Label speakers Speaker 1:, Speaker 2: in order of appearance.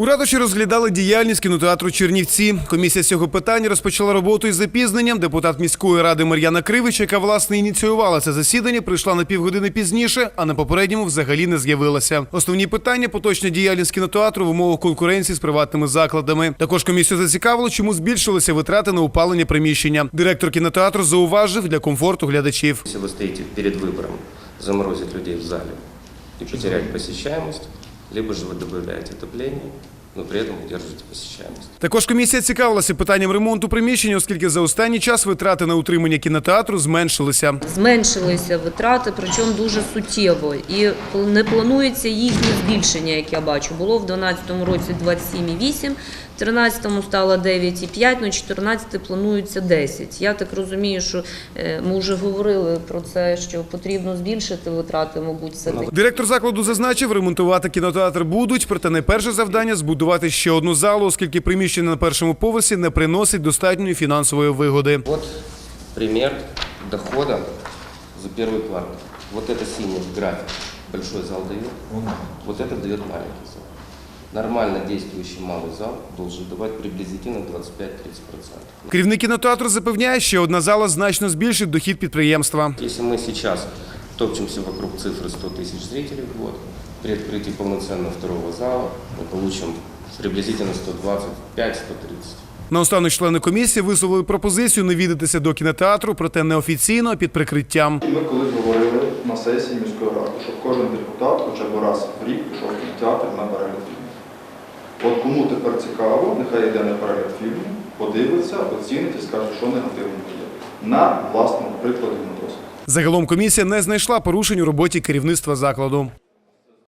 Speaker 1: У ратуші розглядали діяльність кінотеатру Чернівці. Комісія з цього питання розпочала роботу із запізненням. Депутат міської ради Мар'яна Кривич, яка власне ініціювала це засідання, прийшла на півгодини пізніше, а на попередньому взагалі не з'явилася. Основні питання поточна діяльність кінотеатру в умовах конкуренції з приватними закладами. Також комісію зацікавило, чому збільшилися витрати на опалення приміщення. Директор кінотеатру зауважив для комфорту глядачів.
Speaker 2: Если вы стоите перед выбором заморозить людей в зале и потерять посещаемость, либо же вы добавляете отопление, Ну, при этом держите посещаемость.
Speaker 1: Також комісія цікавилася питанням ремонту приміщення, оскільки за останній час витрати на утримання кінотеатру зменшилися.
Speaker 3: Зменшилися витрати, причому дуже суттєво. І не планується їхнє збільшення, як я бачу. Було в 2012 році 27,8, в 2013 стало 9,5, на 2014 планується 10. Я так розумію, що е, ми вже говорили про це, що потрібно збільшити витрати, мабуть, все-таки.
Speaker 1: Директор закладу зазначив, ремонтувати кінотеатр будуть, проте найперше завдання збудувати ще одну залу, оскільки приміщення на першому поверсі не приносить достатньої фінансової вигоди.
Speaker 2: Вот пример дохода за первый квартал. Вот это синий график большой зал дает, вот это дает маленький зал. Нормально действующий малый зал должен давать приблизительно 25-30%.
Speaker 1: Керівник кінотеатру запевняє, що одна зала значно збільшить дохід підприємства.
Speaker 2: Если мы сейчас топчемся вокруг цифры 100 тысяч зрителей в год, при открытии полноценного второго зала мы получим приблизительно 125-130.
Speaker 1: Наостанок члени комісії висловили пропозицію не віддатися до кінотеатру, проте неофіційно під прикриттям.
Speaker 4: І ми колись говорили на сесії міської ради, щоб кожен депутат хоча б раз в рік пішов в кінотеатр на перегляд фільмів. От кому тепер цікаво, нехай йде на перегляд фільму, подивиться, оцінить і скаже, що негативного є. На власному прикладі на досвід.
Speaker 1: Загалом комісія не знайшла порушень у роботі керівництва закладу.